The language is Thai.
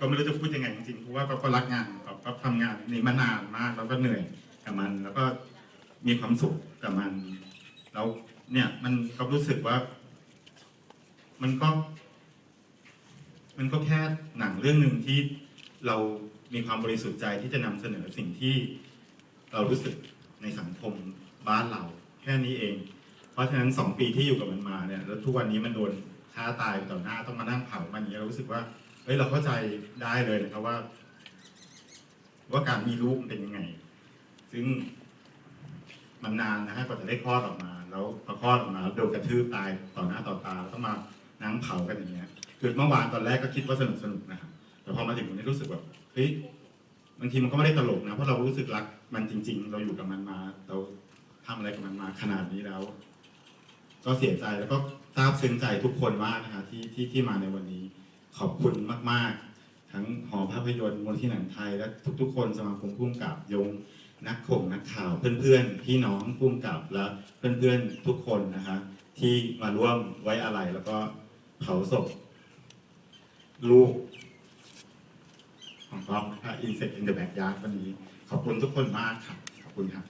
ก็ไม่รู้จะพูดยังไงจริงๆเพราะว่าก็ก็รักงานก็ก็ทำงานนี้มานานมากแล้วก็เหนื่อยกับมัน แล้วก็มีความสุขกับมัน แล้วเนี่ยมันก็รู้สึกว่า มันก็ มันก็แค่หนังเรื่องหนึ่งที่เรามีความบริสุทธิ์ใจที่จะนำเสนอสิ่งที่เรารู้สึกในสังคมบ้านเราแค่นี้เอง เพราะฉะนั้นสองปีที่อยู่กับมันมาเนี่ย แล้วทุกวันนี้มันโดนฆ่าตายต่อหน้าต้องมานั่งเผามันอย่างเงี้ยเรารู้สึกว่า ฮ้ยเราเข้าใจได้เลยนะครับว่า ว่าการมีลูกเป็นยังไง ซึ่งมันนานนะฮะกว่าจะได้คลอดออกมา แล้วพอคลอดออกมาแล้วโดนกระทืบตายต่อหน้าต่อตาแล้วต้องมานั่งเผากันอย่างเงี้ยคือเมื่อวานตอนแรกก็คิดว่าสนุกสนุกนะครับแต่พอมาถึงวันนี้รู้สึกแบบเฮ้ยบางทีมันก็ไม่ได้ตลกนะเพราะเรารู้สึกรักมันจริง ๆ เราอยู่กับมันมา เราทำอะไรกับมันมาขนาดนี้แล้ว ก็เสียใจแล้วก็ซาบซึ้งใจทุกคนมากนะคะที่ที่ที่มาในวันนี้ ขอบคุณมาก ๆ ทั้งหอภาพยนตร์มูลที่หนังไทย และทุก ๆ คนสมาคมพุ่มกับยงนักข่งนักข่าวเพื่อนๆพี่น้องพุ่มกับและเพื่อนๆทุกคนนะคะที่มาร่วมไว้อะไรแล้วก็เผาศพลูกของก๊อฟนะคะ Insect in the Backyard วันนี้ ขอบคุณทุกคนมากครับขอบคุณครับ